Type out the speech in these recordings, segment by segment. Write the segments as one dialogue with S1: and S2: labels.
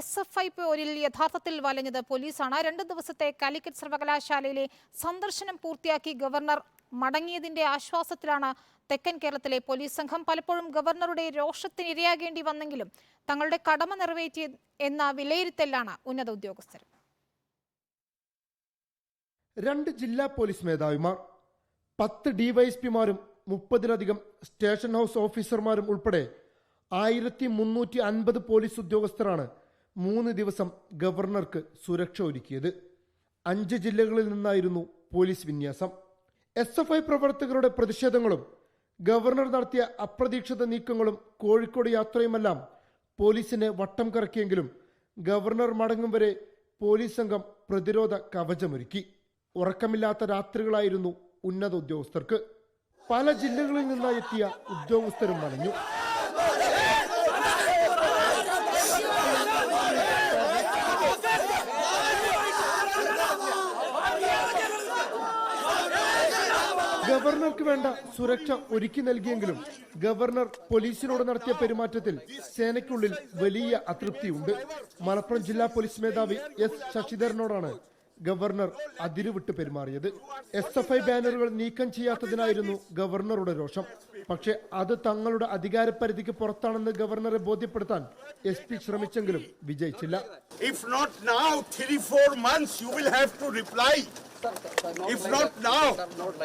S1: S F I പോരിൽ യഥാർത്ഥത്തിൽ വലഞ്ഞത് പോലീസാണ്. രണ്ട് ദിവസത്തെ കാലിക്കറ്റ് സർവകലാശാലയിലെ സന്ദർശനം പൂർത്തിയാക്കി ഗവർണർ മടങ്ങിയതിന്റെ ആശ്വാസത്തിലാണ് തെക്കൻ കേരളത്തിലെ പോലീസ് സംഘം പലപ്പോഴും ഗവർണറുടെ രോഷത്തിന് ഇരയാകേണ്ടി വന്നെങ്കിലും തങ്ങളുടെ കടമ നിറവേറ്റി എന്ന വിലയിരുത്തലാണ് ഉന്നത ഉദ്യോഗസ്ഥർ.
S2: രണ്ട് ജില്ലാ പോലീസ് മേധാവിമാർ പത്ത് ഡിവൈഎസ്പിമാരും മുപ്പതിലധികം സ്റ്റേഷൻ ഹൗസ് ഓഫീസർമാരും ഉൾപ്പെടെ ആയിരത്തി മുന്നൂറ്റി അൻപത് പോലീസ് ഉദ്യോഗസ്ഥരാണ് മൂന്ന് ദിവസം ഗവർണർക്ക് സുരക്ഷ ഒരുക്കിയത്. അഞ്ച് ജില്ലകളിൽ നിന്നായിരുന്നു പോലീസ് വിന്യാസം. എസ് എഫ് ഐ പ്രവർത്തകരുടെ പ്രതിഷേധങ്ങളും ഗവർണർ നടത്തിയ അപ്രതീക്ഷിത നീക്കങ്ങളും കോഴിക്കോട് യാത്രയുമെല്ലാം പോലീസിനെ വട്ടം കറക്കിയെങ്കിലും ഗവർണർ മടങ്ങും വരെ പോലീസ് സംഘം പ്രതിരോധ കവചമൊരുക്കി. ഉറക്കമില്ലാത്ത രാത്രികളായിരുന്നു ഉന്നത ഉദ്യോഗസ്ഥർക്ക്. പല ജില്ലകളിൽ നിന്നായി എത്തിയ ഉദ്യോഗസ്ഥരും വലഞ്ഞു ഗവർണർക്ക് വേണ്ട സുരക്ഷ ഒരുക്കി നൽകിയെങ്കിലും ഗവർണർ പോലീസിനോട് നടത്തിയ പെരുമാറ്റത്തിൽ സേനയ്ക്കുള്ളിൽ വലിയ അതൃപ്തിയുണ്ട്. മലപ്പുറം ജില്ലാ പോലീസ് മേധാവി എസ് ശശിധരനോടാണ് ഗവർണർ അതിരുവിട്ട് പെരുമാറിയത്. എസ് എഫ് ഐ ബാനറുകൾ നീക്കം ചെയ്യാത്തതിനായിരുന്നു ഗവർണറുടെ രോഷം. പക്ഷേ അത് തങ്ങളുടെ അധികാരപരിധിക്ക് പുറത്താണെന്ന് ഗവർണറെ ബോധ്യപ്പെടുത്താൻ എസ് പി ശ്രമിച്ചെങ്കിലും വിജയിച്ചില്ല.
S3: If not now three four months you will have to reply. If not now,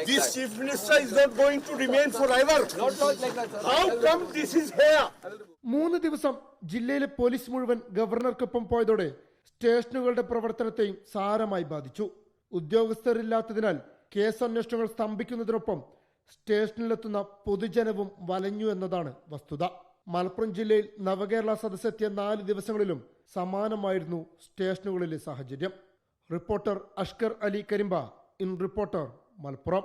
S3: this chief minister is not going to remain forever. How come this is here?
S2: മൂന്ന് ദിവസം ജില്ലയിലെ പോലീസ് മുഴുവൻ ഗവർണർക്കൊപ്പം പോയതോടെ സ്റ്റേഷനുകളുടെ പ്രവർത്തനത്തെയും സാരമായി ബാധിച്ചു ഉദ്യോഗസ്ഥരില്ലാത്തതിനാൽ case അന്വേഷണങ്ങൾ സ്തംഭിക്കുന്നതിനൊപ്പം സ്റ്റേഷനിലെത്തുന്ന പൊതുജനവും വലഞ്ഞു എന്നതാണ് വസ്തുത മലപ്പുറം ജില്ലയിൽ നവകേരള സദസ്സെത്തിയ നാല് ദിവസങ്ങളിലും സമാനമായിരുന്നു സ്റ്റേഷനുകളിലെ സാഹചര്യം reporter Ashkar Ali Karimba in reporter Malappuram.